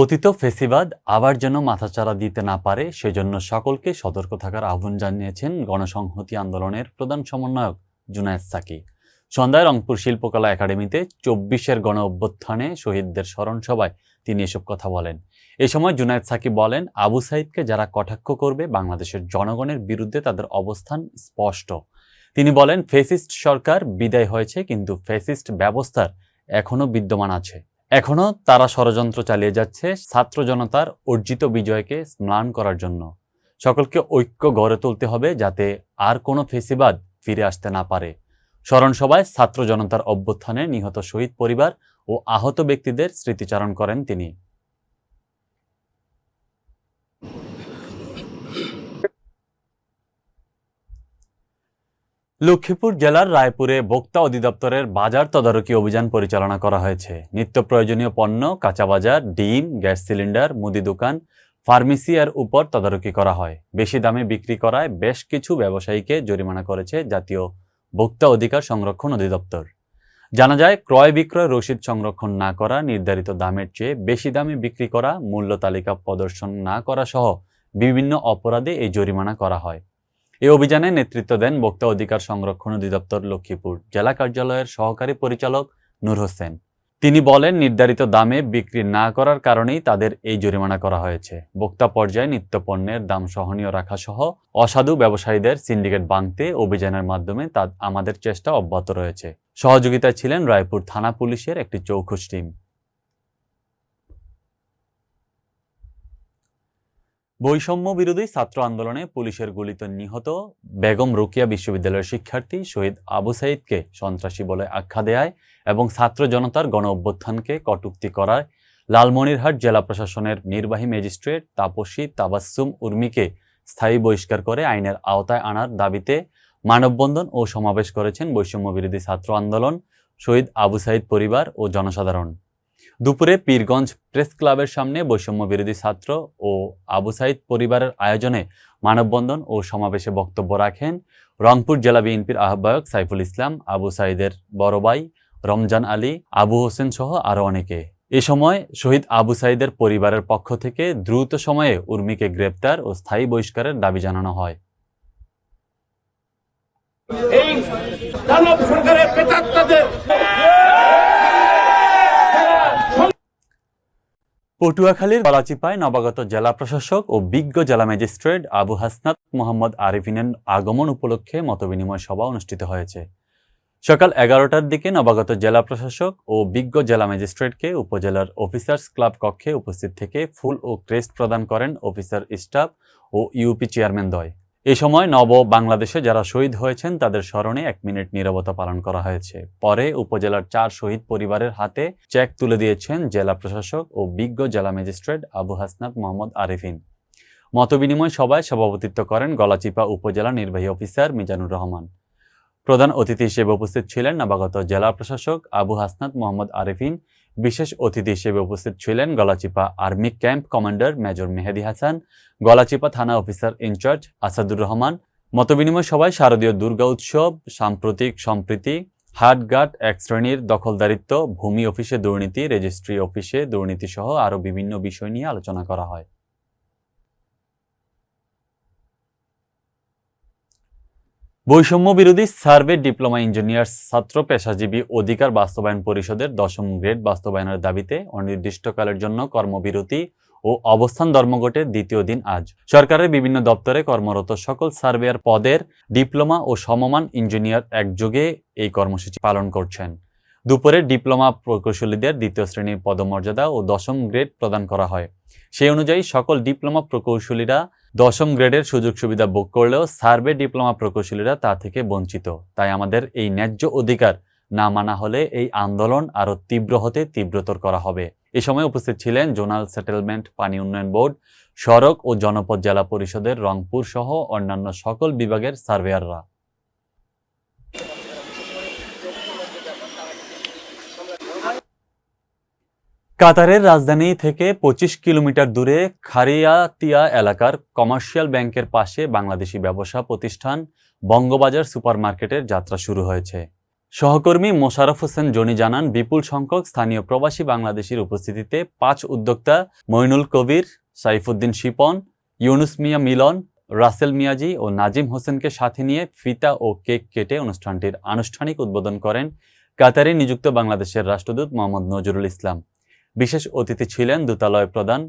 পতিত ফেসিবাদ আবার যেন মাথাচাড়া দিতে না পারে, সেজন্য সকলকে সতর্ক থাকার আহ্বান জানিয়েছেন গণসংহতি আন্দোলনের প্রধান সমন্বয়ক জুনায়েদ সাকি। সন্ধ্যায় রংপুর শিল্পকলা একাডেমিতে চব্বিশের গণ অভ্যুত্থানে শহীদদের স্মরণ সভায় তিনি এসব কথা বলেন। এ সময় জুনায়েদ সাকি বলেন, আবু সাইদকে যারা কটাক্ষ করবে, বাংলাদেশের জনগণের বিরুদ্ধে তাদের অবস্থান স্পষ্ট। তিনি বলেন, ফেসিস্ট সরকার বিদায় হয়েছে, কিন্তু ফেসিস্ট ব্যবস্থার এখনও বিদ্যমান আছে। এখনও তারা ষড়যন্ত্র চালিয়ে যাচ্ছে ছাত্র জনতার অর্জিত বিজয়কে স্নান করার জন্য। সকলকে ঐক্য গড়ে তুলতে হবে যাতে আর কোনো ফেসিবাদ ফিরে আসতে না পারে। স্মরণসভায় ছাত্র জনতার অভ্যুত্থানে নিহত শহীদ পরিবার ও আহত ব্যক্তিদের স্মৃতিচারণ করেন তিনি। লক্ষ্মীপুর জেলার রায়পুরে ভোক্তা অধিদপ্তরের বাজার তদারকি অভিযান পরিচালনা করা হয়েছে। নিত্য প্রয়োজনীয় পণ্য, কাঁচা বাজার, ডিম, গ্যাস সিলিন্ডার, মুদি দোকান, ফার্মেসি এর উপর তদারকি করা হয়। বেশি দামে বিক্রি করায় বেশ কিছু ব্যবসায়ীকে জরিমানা করেছে জাতীয় ভোক্তা অধিকার সংরক্ষণ অধিদপ্তর। জানা যায়, ক্রয় বিক্রয় রসিদ সংরক্ষণ না করা, নির্ধারিত দামের চেয়ে বেশি দামে বিক্রি করা, মূল্য তালিকা প্রদর্শন না করা সহ বিভিন্ন অপরাধে এই জরিমানা করা হয়। এই অভিযানে নেতৃত্ব দেন ভোক্তা অধিকার সংরক্ষণ অধিদপ্তর লক্ষ্মীপুর জেলা কার্যালয়ের সহকারী পরিচালক নূর হোসেন। তিনি বলেন, নির্ধারিত দামে বিক্রি না করার কারণেই তাদের এই জরিমানা করা হয়েছে। ভোক্তা পর্যায়ে নিত্য পণ্যের দাম সহনীয় রাখা সহ অসাধু ব্যবসায়ীদের সিন্ডিকেট ভাঙতে অভিযানের মাধ্যমে তা আমাদের চেষ্টা অব্যাহত রয়েছে। সহযোগিতায় ছিলেন রায়পুর থানা পুলিশের একটি চৌখুশ টিম। বৈষম্য বিরোধী ছাত্র আন্দোলনে পুলিশের গুলিতে নিহত বেগম রোকিয়া বিশ্ববিদ্যালয়ের শিক্ষার্থী শহীদ আবু সাইদকে সন্ত্রাসী বলে আখ্যা দেয় এবং ছাত্র জনতার গণ অভ্যুত্থানকে কটূক্তি করায়। লালমনিরহাট জেলা প্রশাসনের নির্বাহী ম্যাজিস্ট্রেট তাপসী তাবাসসুম উর্মিকে স্থায়ী বহিষ্কার করে আইনের আওতায় আনার দাবিতে মানববন্ধন ও সমাবেশ করেছেন বৈষম্য বিরোধী ছাত্র আন্দোলন, শহীদ আবু সাইদ পরিবার ও জনসাধারণ। দুপুরে পীরগঞ্জ প্রেস ক্লাবের সামনে বৈষম্য বিরোধী ছাত্র ও আবু সাইদ পরিবারের আয়োজনে মানববন্ধন ও সমাবেশে বক্তব্য রাখেন রংপুর জেলা বিএনপির আহ্বায়ক সাইফুল ইসলাম, আবু সাইদের বড় ভাই রমজান আলী, আবু হোসেন সহ আরও অনেকে। এ সময় শহীদ আবু সাইদের পরিবারের পক্ষ থেকে দ্রুত সময়ে উর্মিকে গ্রেপ্তার ও স্থায়ী বহিষ্কারের দাবি জানানো হয়। এই সরকারের পটুয়াখালীর গলাচিপায় নবাগত জেলা প্রশাসক ও বিজ্ঞ জেলা ম্যাজিস্ট্রেট আবু হাসনাত মোহাম্মদ আরিফিনের আগমন উপলক্ষে মতবিনিময় সভা অনুষ্ঠিত হয়েছে। সকাল এগারোটার দিকে নবাগত জেলা প্রশাসক ও বিজ্ঞ জেলা ম্যাজিস্ট্রেটকে উপজেলার অফিসার্স ক্লাব কক্ষে উপস্থিত থেকে ফুল ও ক্রেস্ট প্রদান করেন অফিসার স্টাফ ও ইউপি চেয়ারম্যান দ্বয় এ সময় নব বাংলাদেশে যারা শহীদ হয়েছেন, তাদের স্মরণে এক মিনিট নীরবতা পালন করা হয়েছে। পরে উপজেলার চার শহীদ পরিবারের হাতে চেক তুলে দিয়েছেন জেলা প্রশাসক ও বিজ্ঞ জেলা ম্যাজিস্ট্রেট আবু হাসনাত মোহাম্মদ আরিফিন। মতবিনিময় সভায় সভাপতিত্ব করেন গলাচিপা উপজেলা নির্বাহী অফিসার মিজানুর রহমান। প্রধান অতিথি হিসেবে উপস্থিত ছিলেন নবাগত জেলা প্রশাসক আবু হাসনাত মোহাম্মদ আরিফিন বিশেষ অতিথি হিসেবে উপস্থিত ছিলেন Galachipa army camp commander major Mehedi Hasan, Galachipa থানা অফিসার ইনচার্জ আসাদুর রহমান। মতবিনিময় সভায় শারদীয় দুর্গা উৎসব, সাম্প্রতিক সম্প্রীতি, হাটঘাট, এক শ্রেণির দখলদারিত্ব, ভূমি অফিসে দুর্নীতি, রেজিস্ট্রি অফিসে দুর্নীতি সহ আরও বিভিন্ন বিষয় নিয়ে আলোচনা করা হয়। বৈষম্য বিরোধী সার্ভে ডিপ্লোমা ইঞ্জিনিয়ার ছাত্র পেশাজীবী অধিকার বাস্তবায়ন পরিষদের দশম গ্রেড বাস্তবায়নের দাবিতে অনির্দিষ্টকালের জন্য কর্মবিরতি ও অবস্থান ধর্মঘটের দ্বিতীয় দিন আজ। সরকারের বিভিন্ন দপ্তরে কর্মরত সকল সার্ভেয়ার পদের ডিপ্লোমা ও সমমান ইঞ্জিনিয়ার একযোগে এই কর্মসূচি পালন করছেন। দুপুরে ডিপ্লোমা প্রকৌশলীদের দ্বিতীয় শ্রেণির পদমর্যাদা ও দশম গ্রেড প্রদান করা হয়। সেই অনুযায়ী সকল ডিপ্লোমা প্রকৌশলীরা দশম গ্রেডের সুযোগ সুবিধা ভোগ করলেও সার্ভে ডিপ্লোমা প্রকৌশলীরা তা থেকে বঞ্চিত। তাই আমাদের এই ন্যায্য অধিকার না মানা হলে এই আন্দোলন আরও তীব্র হতে তীব্রতর করা হবে। এ সময় উপস্থিত ছিলেন জোনাল সেটেলমেন্ট, পানি উন্নয়ন বোর্ড, সড়ক ও জনপদ জেলা পরিষদের রংপুর সহ অন্যান্য সকল বিভাগের সার্ভেয়াররা। কাতারের রাজধানী থেকে পঁচিশ কিলোমিটার দূরে খারিয়াতিয়া এলাকার কমার্শিয়াল ব্যাংকের পাশে বাংলাদেশি ব্যবসা প্রতিষ্ঠান বঙ্গবাজার সুপারমার্কেটের যাত্রা শুরু হয়েছে। সহকর্মী মোশারফ হোসেন জনি জানান, বিপুল সংখ্যক স্থানীয় প্রবাসী বাংলাদেশির উপস্থিতিতে পাঁচ উদ্যোক্তা মইনুল কবির, সাইফুদ্দিন শিপন, ইউনুস মিয়া মিলন, রাসেল মিয়াজি ও নাজিম হোসেনকে সাথে নিয়ে ফিতা ও কেক কেটে অনুষ্ঠানটির আনুষ্ঠানিক উদ্বোধন করেন কাতারে নিযুক্ত বাংলাদেশের রাষ্ট্রদূত মোহাম্মদ নজরুল ইসলাম। বিশেষ অতিথি ছিলেন দূতালয় প্রধান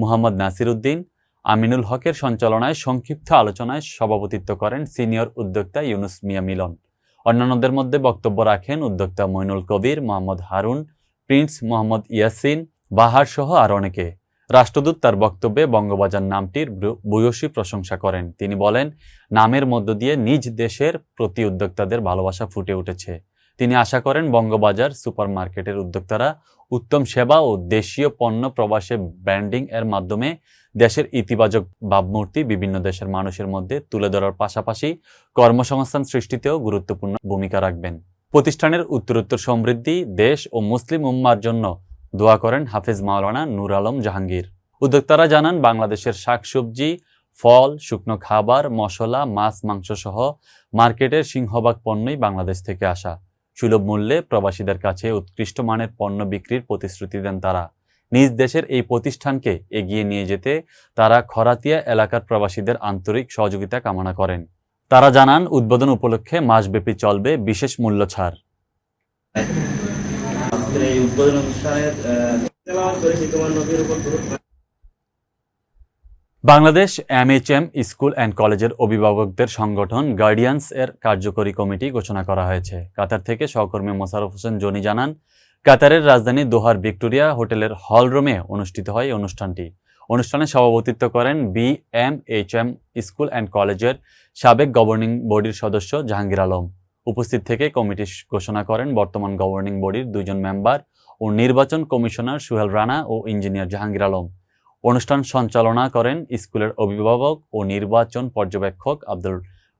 মোহাম্মদ নাসির উদ্দিন আমিনুল হকের সঞ্চালনায় সংক্ষিপ্ত আলোচনায় সভাপতিত্ব করেন সিনিয়র উদ্যোক্তা ইউনুস মিয়া মিলন। অন্যান্যদের মধ্যে বক্তব্য রাখেন উদ্যোক্তা মইনুল কবির, মোহাম্মদ হারুন, প্রিন্স মোহাম্মদ ইয়াসিন, বাহার সহ আর অনেকে। রাষ্ট্রদূত তার বক্তব্যে বঙ্গবাজার নামটির ভূয়সী প্রশংসা করেন। তিনি বলেন, নামের মধ্য দিয়ে নিজ দেশের প্রতি উদ্যোক্তাদের ভালোবাসা ফুটে উঠেছে। তিনি আশা করেন বঙ্গবাজার সুপারমার্কেটের উদ্যোক্তারা উত্তম সেবা ও দেশীয় পণ্য প্রবাসে ব্র্যান্ডিং এর মাধ্যমে দেশের ইতিবাচক ভাবমূর্তি বিভিন্ন দেশের মানুষের মধ্যে তুলে ধরার পাশাপাশি কর্মসংস্থান সৃষ্টিতেও গুরুত্বপূর্ণ ভূমিকা রাখবেন। প্রতিষ্ঠানের উত্তরোত্তর সমৃদ্ধি দেশ ও মুসলিম উম্মার জন্য দোয়া করেন হাফিজ মাওলানা নূর আলম জাহাঙ্গীর। উদ্যোক্তারা জানান, বাংলাদেশের শাকসবজি, ফল, শুকনো খাবার, মশলা, মাছ মাংস সহ মার্কেটের সিংহভাগ পণ্যই বাংলাদেশ থেকে আসা। সুলভ মূল্যে প্রবাসীদের কাছে উৎকৃষ্ট মানের পণ্য বিক্রির প্রতিশ্রুতি দেন তারা। নিজ দেশের এই প্রতিষ্ঠানকে এগিয়ে নিয়ে যেতে তারা খরাতিয়া এলাকার প্রবাসীদের আন্তরিক সহযোগিতা কামনা করেন। তারা জানান, উদ্বোধন উপলক্ষে মাসব্যাপী চলবে বিশেষ মূল্য ছাড়। উদ্বোধন অনুষ্ঠানের বাংলাদেশ এমএইচএম স্কুল অ্যান্ড কলেজের অভিভাবকদের সংগঠন গার্ডিয়ানস এর কার্যকরী কমিটি ঘোষণা করা হয়েছে। কাতার থেকে সহকর্মী মোশারফ হোসেন জনি জানান, কাতারের রাজধানী দোহার ভিক্টোরিয়া হোটেলের হল রুমে অনুষ্ঠিত হয় অনুষ্ঠানটি। অনুষ্ঠানে সভাপতিত্ব করেন B M H M school and কলেজের সাবেক গভর্নিং বডির সদস্য জাহাঙ্গীর আলম। উপস্থিত থেকে কমিটি ঘোষণা করেন বর্তমান গভর্নিং বডির দুজন মেম্বার ও নির্বাচন কমিশনার সুহেল রানা ও ইঞ্জিনিয়ার জাহাঙ্গীর আলম। অনুষ্ঠান সঞ্চালনা করেন স্কুলের অভিভাবক ও নির্বাচন পর্যবেক্ষক আব্দুল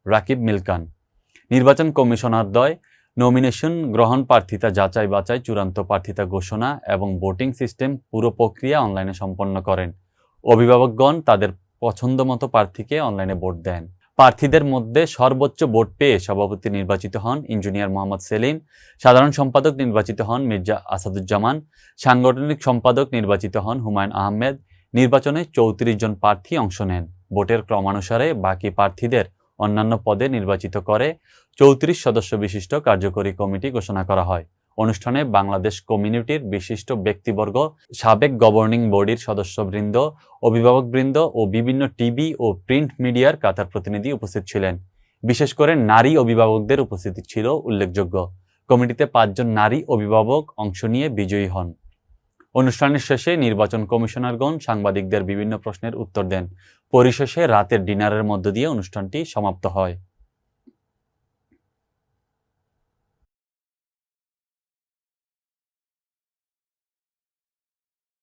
রাকিব মিলকান। নির্বাচন কমিশনারদ্বয় নমিনেশন গ্রহণ প্রার্থিতা যাচাই বাছাই চূড়ান্ত প্রার্থিতা ঘোষণা এবং ভোটিং সিস্টেম পুরো প্রক্রিয়া অনলাইনে সম্পন্ন করেন। অভিভাবকগণ তাদের পছন্দমতো প্রার্থীকে অনলাইনে ভোট দেন। প্রার্থীদের মধ্যে সর্বোচ্চ ভোট পেয়ে সভাপতি নির্বাচিত হন ইঞ্জিনিয়ার মোহাম্মদ সেলিম, সাধারণ সম্পাদক নির্বাচিত হন মির্জা আসাদুজ্জামান, সাংগঠনিক সম্পাদক নির্বাচিত হন হুমায়ুন আহমেদ নির্বাচনে চৌত্রিশ জন প্রার্থী অংশ নেন। ভোটের ক্রমানুসারে বাকি প্রার্থীদের অন্যান্য পদে নির্বাচিত করে চৌত্রিশ সদস্য বিশিষ্ট কার্যকরী কমিটি ঘোষণা করা হয়। অনুষ্ঠানে বাংলাদেশ কমিউনিটির বিশিষ্ট ব্যক্তিবর্গ, সাবেক গভর্নিং বডির সদস্যবৃন্দ, অভিভাবকবৃন্দ ও বিভিন্ন টিভি ও প্রিন্ট মিডিয়ার কাতার প্রতিনিধি উপস্থিত ছিলেন। বিশেষ করে নারী অভিভাবকদের উপস্থিতি ছিল উল্লেখযোগ্য। কমিটিতে পাঁচজন নারী অভিভাবক অংশ নিয়ে বিজয়ী হন। অনুষ্ঠানের শেষে নির্বাচন কমিশনারগণ সাংবাদিকদের বিভিন্ন প্রশ্নের উত্তর দেন। পরিশেষে রাতের ডিনারের মধ্য দিয়ে অনুষ্ঠানটি সমাপ্ত হয়।